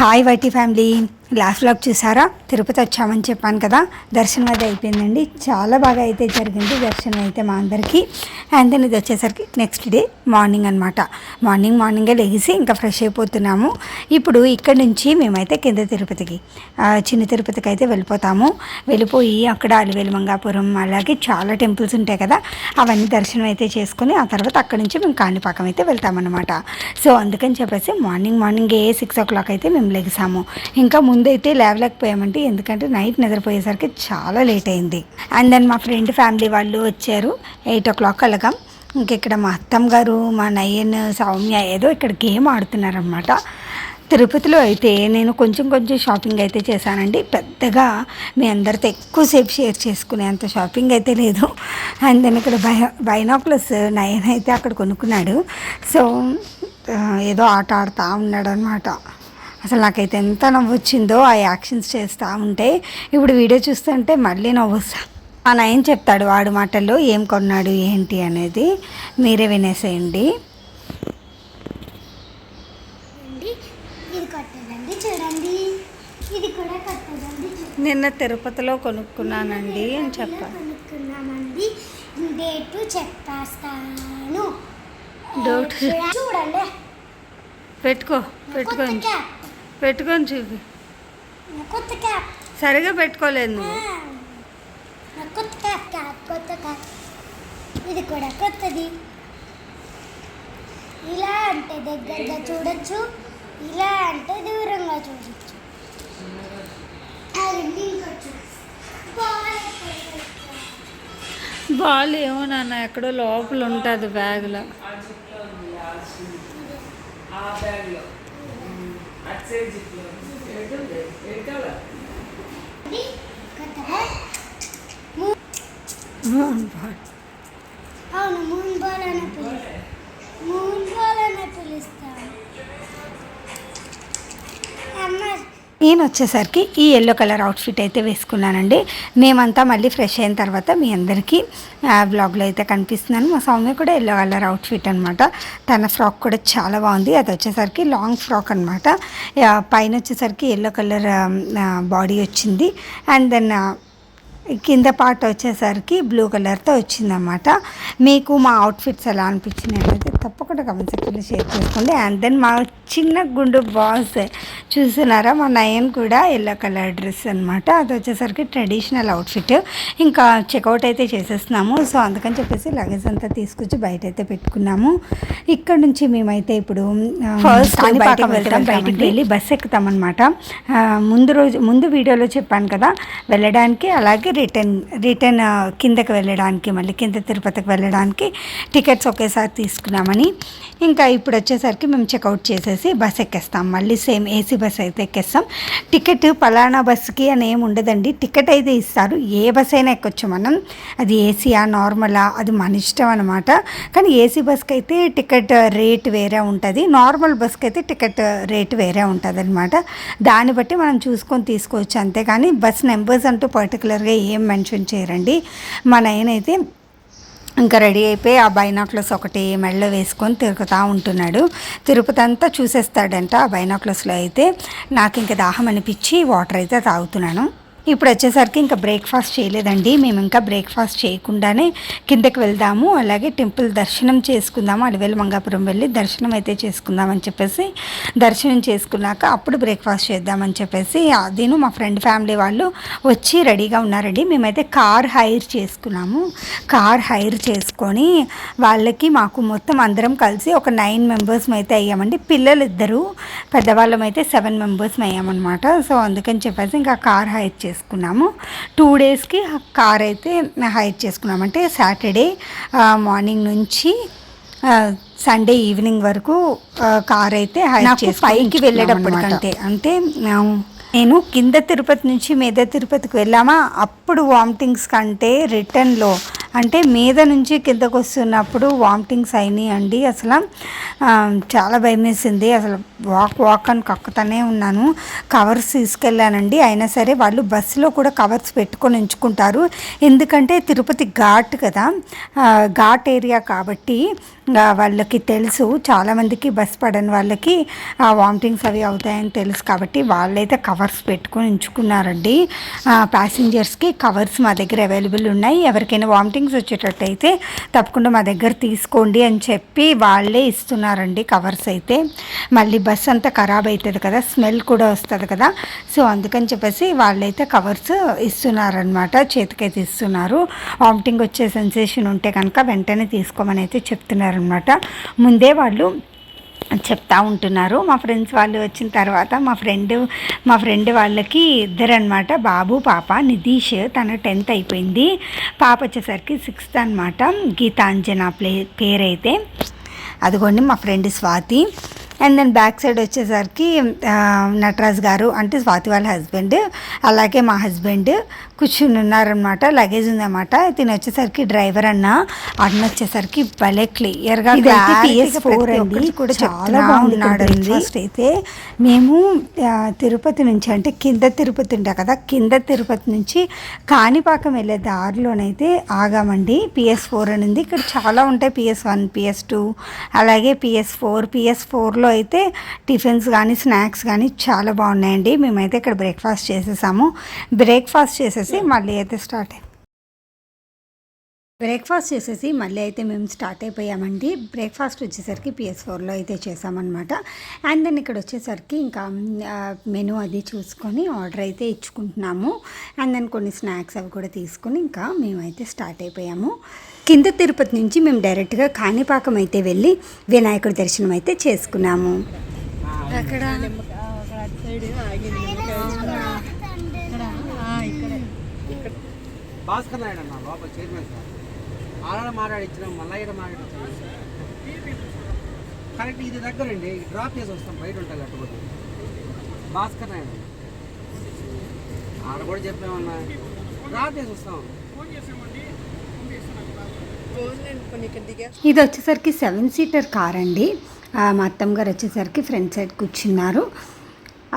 Hi, YT family. Last vlog చూసారా తిరుపతి వచ్చామని చెప్పాను కదా. దర్శనం అది అయిపోయిందండి. చాలా బాగా అయితే జరిగింది దర్శనం అయితే మా అందరికీ. అండ్ దెన్ ఇది వచ్చేసరికి నెక్స్ట్ డే మార్నింగ్ అనమాట మార్నింగ్ మార్నింగే లెగిసి ఇంకా ఫ్రెష్ అయిపోతున్నాము. ఇప్పుడు ఇక్కడ నుంచి మేమైతే కింద తిరుపతికి చిన్న తిరుపతికి అయితే వెళ్ళిపోతాము. వెళ్ళిపోయి అక్కడ అలివేలు మంగాపురం అలాగే చాలా టెంపుల్స్ ఉంటాయి కదా. అవన్నీ దర్శనం అయితే చేసుకుని ఆ తర్వాత అక్కడ నుంచి మేము కాణిపాకం అయితే వెళ్తామన్నమాట. సో అందుకని చెప్పేసి మార్నింగ్ మార్నింగ్ ఏ సిక్స్ ఓ క్లాక్ అయితే మేము లెగిసాము. ఇంకా ముందు ముందైతే లేవలేకపోయామండి ఎందుకంటే నైట్ నిద్రపోయేసరికి చాలా లేట్ అయింది. అండ్ దెన్ మా ఫ్రెండ్ ఫ్యామిలీ వాళ్ళు వచ్చారు. ఎయిట్ ఓ క్లాక్ అలాగా ఇంకెక్కడ మా అత్తమ్మ గారు మా నయన్ సౌమ్య ఏదో ఇక్కడ గేమ్ ఆడుతున్నారనమాట తిరుపతిలో అయితే నేను కొంచెం కొంచెం షాపింగ్ అయితే చేశానండి. పెద్దగా మీ అందరితో ఎక్కువసేపు షేర్ చేసుకునే అంత షాపింగ్ అయితే లేదు. అండ్ దెన్ ఇక్కడ బై బైనాక్లస్ నయన్ అయితే అక్కడ కొనుక్కున్నాడు. సో ఏదో ఆట ఆడుతూ ఉన్నాడు అనమాట అసలు నాకైతే ఎంత నవ్వు వచ్చిందో ఆ యాక్షన్స్ చేస్తూ ఉంటే ఇప్పుడు వీడియో చూస్తుంటే మళ్ళీ నవ్వు వస్తా ఆ నయం చెప్తాడు వాడు మాటల్లో ఏం కొన్నాడు ఏంటి అనేది మీరే వినేసేయండి. నిన్న తిరుపతిలో కొనుక్కున్నానండి అని చెప్పాను కొనుక్కున్నామండి డేటు చెప్పేస్తాను. డౌట్ చూడండి. పెట్టుకో కొత్త పెట్టుకొని చూపి. నా కొత్త క్యాప్. సరిగా పెట్టుకోలేదు ఆ, నువ్వు కొత్త క్యాప్ క్యాప్ కొత్త క్యాప్. ఇది కూడా కొత్తది. ఇలా అంటే దగ్గరగా చూడొచ్చు ఇలా అంటే దూరంగా చూడొచ్చు. బాల్ ఏమో నాన్న ఎక్కడో లోపల ఉంటుంది బ్యాగ్లో. కొత్తగా అవును మూన్ బాల్ అని పిలుస్తాం మూన్ బాల్ అని పిలుస్తాం నేను వచ్చేసరికి ఈ ఎల్లో కలర్ అవుట్ఫిట్ అయితే వేసుకున్నానండి. మేమంతా మళ్ళీ ఫ్రెష్ అయిన తర్వాత మీ అందరికీ బ్లాగ్లో అయితే కనిపిస్తున్నాను. మా సౌమ్య కూడా ఎల్లో కలర్ అవుట్ఫిట్ అనమాట తన ఫ్రాక్ కూడా చాలా బాగుంది. అది వచ్చేసరికి లాంగ్ ఫ్రాక్ అనమాట పైన వచ్చేసరికి ఎల్లో కలర్ బాడీ వచ్చింది. అండ్ దెన్ కింద పార్ట్ వచ్చేసరికి బ్లూ కలర్తో వచ్చిందన్నమాట. మీకు మా అవుట్ఫిట్స్ ఎలా అనిపించినాయి అనేది తప్పకుండా కమెంట్ సెక్షన్లో షేర్ చేసుకోండి. అండ్ దెన్ మా చిన్న గుండు బాస్ చూస్తున్నారా? మా నయన్ కూడా ఎల్లో కలర్ డ్రెస్ అనమాట అది వచ్చేసరికి ట్రెడిషనల్ అవుట్ఫిట్ ఇంకా చెక్అవుట్ అయితే చేసేస్తున్నాము. సో అందుకని చెప్పేసి లగేజ్ అంతా తీసుకొచ్చి బయట అయితే పెట్టుకున్నాము. ఇక్కడ నుంచి మేమైతే ఇప్పుడు ఫస్ట్ బయటకు వెళ్తాం. బయటికి వెళ్ళి బస్ ఎక్కుతామన్నమాట. ముందు రోజు ముందు వీడియోలో చెప్పాను కదా వెళ్ళడానికి అలాగే రిటర్న్ రిటర్న్ కిందకి వెళ్ళడానికి మళ్ళీ కింద తిరుపతికి వెళ్ళడానికి టికెట్స్ ఒకేసారి తీసుకున్నామని. ఇంకా ఇప్పుడు వచ్చేసరికి మేము చెక్అవుట్ చేసేసి బస్ ఎక్కేస్తాం. మళ్ళీ సేమ్ ఏసీ బస్ అయితే ఎక్కేస్తాం. టికెట్ పలానా బస్సుకి అని ఏమి ఉండదండి. టికెట్ అయితే ఇస్తారు. ఏ బస్ అయినా ఎక్కొచ్చు మనం. అది ఏసీయా నార్మలా? అది మన ఇష్టం అనమాట కానీ ఏసీ బస్కి అయితే టికెట్ రేట్ వేరే ఉంటుంది. నార్మల్ బస్కి అయితే టికెట్ రేట్ వేరే ఉంటుంది అనమాట దాన్ని బట్టి మనం చూసుకొని తీసుకోవచ్చు అంతేగాని బస్ నెంబర్స్ అంటూ పర్టికులర్గా ఏం మెన్షన్ చేయరండి. మన ఆయనైతే ఇంకా రెడీ అయిపోయి ఆ బైనాక్లస్ ఒకటి మెడలో వేసుకొని తిరుగుతూ ఉంటున్నాడు. తిరుపతి అంతా చూసేస్తాడంట ఆ బైనాక్లస్లో అయితే. నాకు ఇంక దాహం అనిపించి వాటర్ అయితే తాగుతున్నాను. ఇప్పుడు వచ్చేసరికి ఇంకా బ్రేక్ఫాస్ట్ చేయలేదండి. మేము ఇంకా బ్రేక్ఫాస్ట్ చేయకుండానే కిందకి వెళ్దాము అలాగే టెంపుల్ దర్శనం చేసుకుందాము అడవేలు మంగాపురం వెళ్ళి దర్శనం అయితే చేసుకుందామని చెప్పేసి దర్శనం చేసుకున్నాక అప్పుడు బ్రేక్ఫాస్ట్ చేద్దామని చెప్పేసి అదేను మా ఫ్రెండ్ ఫ్యామిలీ వాళ్ళు వచ్చి రెడీగా ఉన్నారండి. మేమైతే కార్ హైర్ చేసుకున్నాము. కార్ హైర్ చేసుకొని వాళ్ళకి మాకు మొత్తం అందరం కలిసి ఒక నైన్ మెంబర్స్ అయితే అయ్యామండి. పిల్లలు ఇద్దరు పెద్దవాళ్ళం అయితే సెవెన్ మెంబర్స్ అయ్యామన్నమాట. సో అందుకని చెప్పేసి ఇంకా కార్ హైర్ చేసుకున్నాము. టూ డేస్కి కార్ అయితే హైర్ చేసుకున్నాం అంటే సాటర్డే మార్నింగ్ నుంచి సండే ఈవినింగ్ వరకు కార్ అయితే హైర్ చేసి పైకి వెళ్ళేటప్పటికంటే అంటే ఆ, నేను కింద తిరుపతి నుంచి మీద తిరుపతికి వెళ్ళామా? అప్పుడు వామిటింగ్స్ కంటే రిటర్న్లో అంటే మీద నుంచి కిందకు వస్తున్నప్పుడు వామిటింగ్స్ అయినాయి అండి అసలు చాలా భయం వేసింది అసలు వాక్ వాక్ అని కక్కుతానే ఉన్నాను. కవర్స్ తీసుకెళ్ళానండి. అయినా సరే వాళ్ళు బస్సులో కూడా కవర్స్ పెట్టుకొని ఉంచుకుంటారు. ఎందుకంటే తిరుపతి ఘాట్ కదా. ఘాట్ ఏరియా కాబట్టి వాళ్ళకి తెలుసు. చాలామందికి బస్ పడని వాళ్ళకి వామిటింగ్స్ అవి అవుతాయని తెలుసు కాబట్టి వాళ్ళైతే కవర్స్ పెట్టుకొని ఉంచుకున్నారండి. ప్యాసింజర్స్కి కవర్స్ మా దగ్గర అవైలబుల్ ఉన్నాయి. ఎవరికైనా వామిటింగ్స్ వచ్చేటట్టయితే తప్పకుండా మా దగ్గర తీసుకోండి అని చెప్పి వాళ్ళే ఇస్తున్నారండి కవర్స్ అయితే. మళ్ళీ బస్ అంతా ఖరాబ్ అవుతుంది కదా స్మెల్ కూడా వస్తుంది కదా. సో అందుకని చెప్పేసి వాళ్ళైతే కవర్స్ ఇస్తున్నారనమాట చేతికైతే ఇస్తున్నారు. వామిటింగ్ వచ్చే సెన్సేషన్ ఉంటే కనుక వెంటనే తీసుకోమని అయితే చెప్తున్నారనమాట ముందే వాళ్ళు చెప్తా ఉంటున్నారు. మా ఫ్రెండ్స్ వాళ్ళు వచ్చిన తర్వాత మా ఫ్రెండ్ మా ఫ్రెండ్ వాళ్ళకి ఇద్దరు అనమాట బాబు పాప నిధీష్ తన టెన్త్ అయిపోయింది. పాప వచ్చేసరికి సిక్స్త్ అనమాట గీతాంజన ప్లే పేరైతే. అదిగోండి మా friend Swathi. And then back side వచ్చేసరికి నటరాజ్ గారు అంటే స్వాతి వాళ్ళ హస్బెండ్ అలాగే మా హస్బెండ్ కూర్చుని ఉన్నారనమాట లగేజ్ ఉందన్నమాట. తిని వచ్చేసరికి డ్రైవర్ అన్న అన్న వచ్చేసరికి భలే క్లియర్గా పిఎస్ ఫోర్ అండి. కూడా చాలా బాగున్నాడండి ఫస్ట్ అయితే. మేము తిరుపతి నుంచి అంటే కింద తిరుపతి ఉంటా కదా కింద తిరుపతి నుంచి కాణిపాకం వెళ్ళే దారిలోనైతే ఆగామండి. పిఎస్ ఫోర్ అని ఉంది ఇక్కడ చాలా ఉంటాయి పిఎస్ వన్ పిఎస్ టూ అలాగే పిఎస్ ఫోర్ పిఎస్ ఫోర్లో అయితే టిఫిన్స్ కానీ స్నాక్స్ కానీ చాలా బాగున్నాయండి. మేమైతే ఇక్కడ బ్రేక్ఫాస్ట్ చేసేసాము. బ్రేక్ఫాస్ట్ చేసేసి మళ్ళీ అయితే స్టార్ట్ అయ్యాం బ్రేక్ఫాస్ట్ చేసేసి మళ్ళీ అయితే మేము స్టార్ట్ అయిపోయామండి. బ్రేక్ఫాస్ట్ వచ్చేసరికి పిఎస్ ఫోర్లో అయితే చేసామన్నమాట. అండ్ దెన్ ఇక్కడ వచ్చేసరికి ఇంకా మెనూ అది చూసుకొని ఆర్డర్ అయితే ఇచ్చుకుంటున్నాము. అండ్ దెన్ కొన్ని స్నాక్స్ అవి కూడా తీసుకొని ఇంకా మేమైతే స్టార్ట్ అయిపోయాము. కింద తిరుపతి నుంచి మేము డైరెక్ట్గా కాణిపాకం అయితే వెళ్ళి వినాయకుడి దర్శనం అయితే చేసుకున్నాము. అక్కడ భాస్కర్ నాయుడు అన్న లోపల చైర్మన్ సార్. ఆడ మాట్లాడిచ్చినాం మళ్ళీ ఇక్కడ మాట్లాడించాం కరెక్ట్ ఇది దగ్గరండి డ్రాప్ చేసి వస్తాం బయట ఉంటుంది అట్టుబడి భాస్కర్ నాయుడు. ఆడ కూడా చెప్పామన్నా. డ్రాప్ చేసి వస్తాం. ఇది వచ్చేసరికి సెవెన్ సీటర్ కార్ అండి. మా అత్తమ్మ గారు వచ్చేసరికి ఫ్రంట్ సైడ్ కూర్చున్నారు.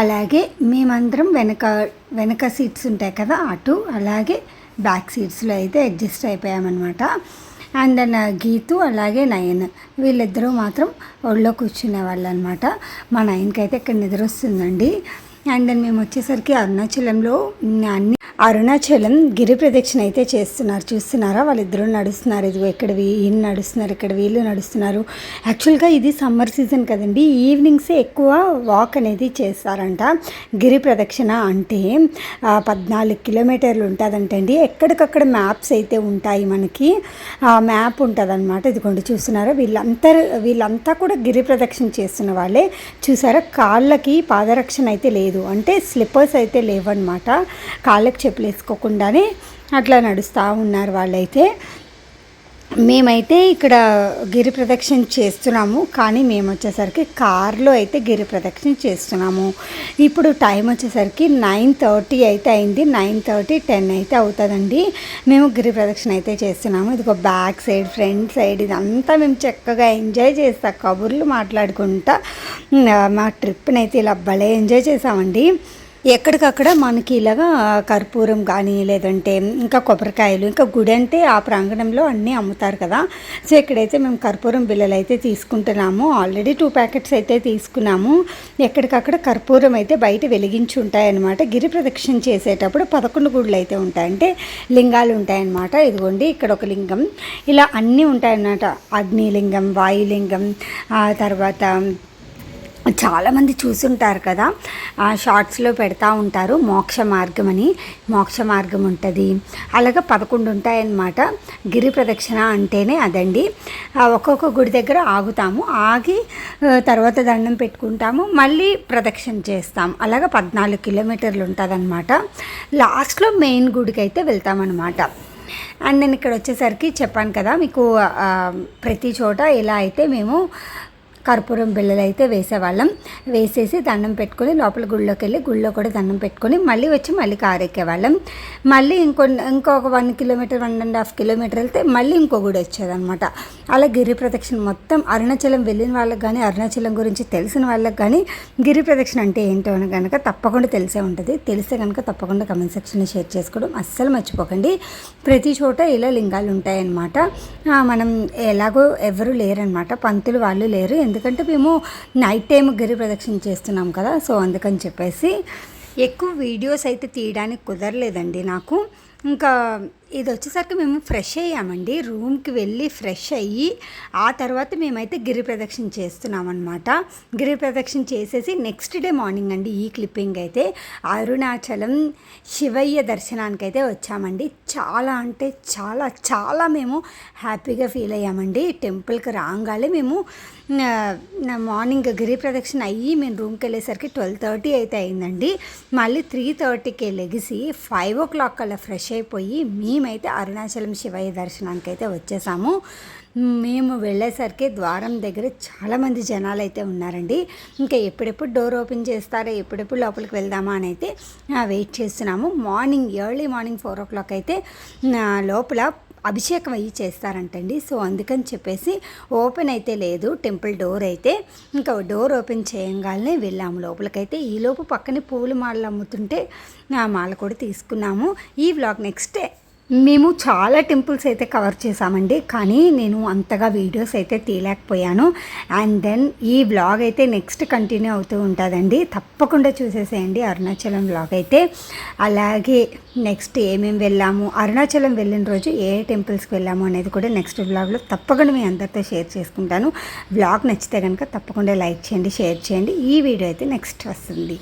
అలాగే మేమందరం వెనక వెనక సీట్స్ ఉంటాయి కదా అటు అలాగే బ్యాక్ సీట్స్లో అయితే అడ్జస్ట్ అయిపోయామన్నమాట. అండ్ దెన్ గీతు అలాగే నయన్ వీళ్ళిద్దరూ మాత్రం ఒళ్ళో కూర్చునే వాళ్ళు అనమాట మా నయన్కి అయితే ఇక్కడ నిద్ర వస్తుందండి అండ్ దెన్ మేము వచ్చేసరికి అరుణాచలంలో అన్ని అరుణాచలం గిరి ప్రదక్షిణ అయితే చేస్తున్నారు. చూస్తున్నారా? వాళ్ళిద్దరూ నడుస్తున్నారు. ఇదిగో ఇక్కడ ఈయన నడుస్తున్నారు ఇక్కడ వీళ్ళు నడుస్తున్నారు. యాక్చువల్గా ఇది సమ్మర్ సీజన్ కదండి. ఈవినింగ్సే ఎక్కువ వాక్ అనేది చేస్తారంట. గిరి ప్రదక్షిణ అంటే పద్నాలుగు కిలోమీటర్లు ఉంటుందంటండి ఎక్కడికక్కడ మ్యాప్స్ అయితే ఉంటాయి మనకి. మ్యాప్ ఉంటుంది అనమాట ఇదిగోండి చూస్తున్నారా? వీళ్ళంతా వీళ్ళంతా కూడా గిరి ప్రదక్షిణ చేస్తున్న వాళ్ళే. చూసారా? కాళ్ళకి పాదరక్షణ అయితే లేదు. అంటే స్లిప్పర్స్ అయితే లేవన్నమాట. కాళ్ళకి చెప్పులు వేసుకోకుండానే అట్లా నడుస్తూ ఉన్నారు వాళ్ళైతే. మేమైతే ఇక్కడ గిరి ప్రదక్షిణ చేస్తున్నాము కానీ మేము వచ్చేసరికి కార్లో అయితే గిరి ప్రదక్షిణ చేస్తున్నాము. ఇప్పుడు టైం వచ్చేసరికి నైన్ థర్టీ అయితే అయింది నైన్ థర్టీ టెన్ అయితే అవుతుందండి. మేము గిరి ప్రదక్షిణ అయితే చేస్తున్నాము. ఇదిగో బ్యాక్ సైడ్ ఫ్రంట్ సైడ్ ఇదంతా మేము చక్కగా ఎంజాయ్ చేస్తాం కబుర్లు మాట్లాడుకుంటా. మా ట్రిప్ని అయితే ఇలా భలే ఎంజాయ్ చేసామండి. ఎక్కడికక్కడ మనకి ఇలాగా కర్పూరం కానీ లేదంటే ఇంకా కొబ్బరికాయలు ఇంకా గుడి అంటే ఆ ప్రాంగణంలో అన్నీ అమ్ముతారు కదా. సో ఇక్కడైతే మేము కర్పూరం బిల్లలు అయితే తీసుకుంటున్నాము. ఆల్రెడీ టూ ప్యాకెట్స్ అయితే తీసుకున్నాము. ఎక్కడికక్కడ కర్పూరం అయితే బయట వెలిగించి ఉంటాయన్నమాట. గిరి ప్రదక్షిణ చేసేటప్పుడు పదకొండు గుళ్ళు అయితే ఉంటాయి అంటే లింగాలు ఉంటాయన్నమాట. ఇదిగోండి ఇక్కడ ఒక లింగం. ఇలా అన్నీ ఉంటాయన్నమాట. అగ్నిలింగం వాయులింగం ఆ తర్వాత చాలామంది చూసుంటారు కదా. ఆ షార్ట్స్లో పెడతా ఉంటారు మోక్ష మార్గం అని. మోక్ష మార్గం ఉంటుంది. అలాగే పదకొండు ఉంటాయన్నమాట. గిరి ప్రదక్షిణ అంటేనే అదండి. ఒక్కొక్క గుడి దగ్గర ఆగుతాము. ఆగి తర్వాత దండం పెట్టుకుంటాము. మళ్ళీ ప్రదక్షిణ చేస్తాం అలాగే పద్నాలుగు కిలోమీటర్లు ఉంటుందన్నమాట. లాస్ట్లో మెయిన్ గుడికి అయితే వెళ్తామన్నమాట. అండ్ నేను ఇక్కడ వచ్చేసరికి చెప్పాను కదా మీకు ప్రతి చోట ఇలా అయితే మేము కర్పూరం బిళ్ళలు అయితే వేసేవాళ్ళం. వేసేసి దండం పెట్టుకొని లోపల గుళ్ళోకి వెళ్ళి గుళ్ళో కూడా దండం పెట్టుకొని మళ్ళీ వచ్చి మళ్ళీ కారు ఎక్కేవాళ్ళం మళ్ళీ ఇంకో ఇంకొక one kilometre one and half kilometre వెళ్తే మళ్ళీ ఇంకో గుడి వచ్చేదనమాట అలా గిరి ప్రదక్షిణ మొత్తం అరుణాచలం వెళ్ళిన వాళ్ళకి కానీ అరుణాచలం గురించి తెలిసిన వాళ్ళకి కానీ గిరి ప్రదక్షిణ అంటే ఏంటో అని కనుక తప్పకుండా తెలిసే ఉంటుంది. తెలిస్తే కనుక తప్పకుండా కమెంట్ సెక్షన్లో షేర్ చేసుకోవడం అస్సలు మర్చిపోకండి. ప్రతి చోట ఇలా లింగాలు ఉంటాయన్నమాట మనం ఎలాగో ఎవరు లేరనమాట పంతులు వాళ్ళు లేరు. ఎందుకంటే మేము నైట్ టైం గిరి ప్రదక్షిణ చేస్తున్నాం కదా సో అందుకని చెప్పేసి ఎక్కువ వీడియోస్ అయితే తీయడానికి కుదరలేదండి నాకు. ఇంకా ఇది వచ్చేసరికి మేము ఫ్రెష్ అయ్యామండి. రూమ్కి వెళ్ళి ఫ్రెష్ అయ్యి ఆ తర్వాత మేమైతే గిరి ప్రదక్షిణ చేస్తున్నామన్నమాట. గిరి ప్రదక్షిణ చేసేసి నెక్స్ట్ డే మార్నింగ్ అండి ఈ క్లిప్పింగ్ అయితే. అరుణాచలం శివయ్య దర్శనానికి అయితే వచ్చామండి. చాలా అంటే చాలా చాలా మేము హ్యాపీగా ఫీల్ అయ్యామండి. టెంపుల్కి రాగానే మేము మార్నింగ్ గిరి ప్రదక్షిణ అయ్యి మేము రూమ్కి వెళ్ళేసరికి ట్వెల్వ్ థర్టీ అయితే అయిందండి. మళ్ళీ త్రీ థర్టీకి లెగిసి ఫైవ్ ఓ క్లాక్ అలా ఫ్రెష్ అయిపోయి మీ మేమైతే అరుణాచలం శివయ్య దర్శనానికి అయితే వచ్చేసాము. మేము వెళ్ళేసరికి ద్వారం దగ్గర చాలామంది జనాలు అయితే ఉన్నారండి. ఇంకా ఎప్పుడెప్పుడు డోర్ ఓపెన్ చేస్తారో ఎప్పుడెప్పుడు లోపలికి వెళ్దామా అని అయితే వెయిట్ చేస్తున్నాము. Morning early morning four o'clock అయితే లోపల అభిషేకం అయ్యి చేస్తారంటండి. సో అందుకని చెప్పేసి ఓపెన్ అయితే లేదు టెంపుల్ డోర్ అయితే. ఇంకా డోర్ ఓపెన్ చేయంగానే వెళ్ళాము. లోపలికైతే ఈలోపు పక్కనే పూల మాలలు అమ్ముతుంటే ఆ మాల కూడా తీసుకున్నాము. ఈ వ్లాగ్ నెక్స్ట్ డే మేము చాలా టెంపుల్స్ అయితే కవర్ చేసామండి కానీ నేను అంతగా వీడియోస్ అయితే తీయలేకపోయాను. అండ్ దెన్ ఈ వ్లాగ్ అయితే నెక్స్ట్ కంటిన్యూ అవుతూ ఉంటుందండి. తప్పకుండా చూసేసేయండి అరుణాచలం వ్లాగ్ అయితే. అలాగే నెక్స్ట్ ఏమేమి వెళ్ళాము అరుణాచలం వెళ్ళిన రోజు ఏ టెంపుల్స్కి వెళ్ళాము అనేది కూడా నెక్స్ట్ వ్లాగ్లో తప్పకుండా మీ అందరితో షేర్ చేసుకుంటాను. వ్లాగ్ నచ్చితే కనుక తప్పకుండా లైక్ చేయండి షేర్ చేయండి. ఈ వీడియో అయితే నెక్స్ట్ వస్తుంది.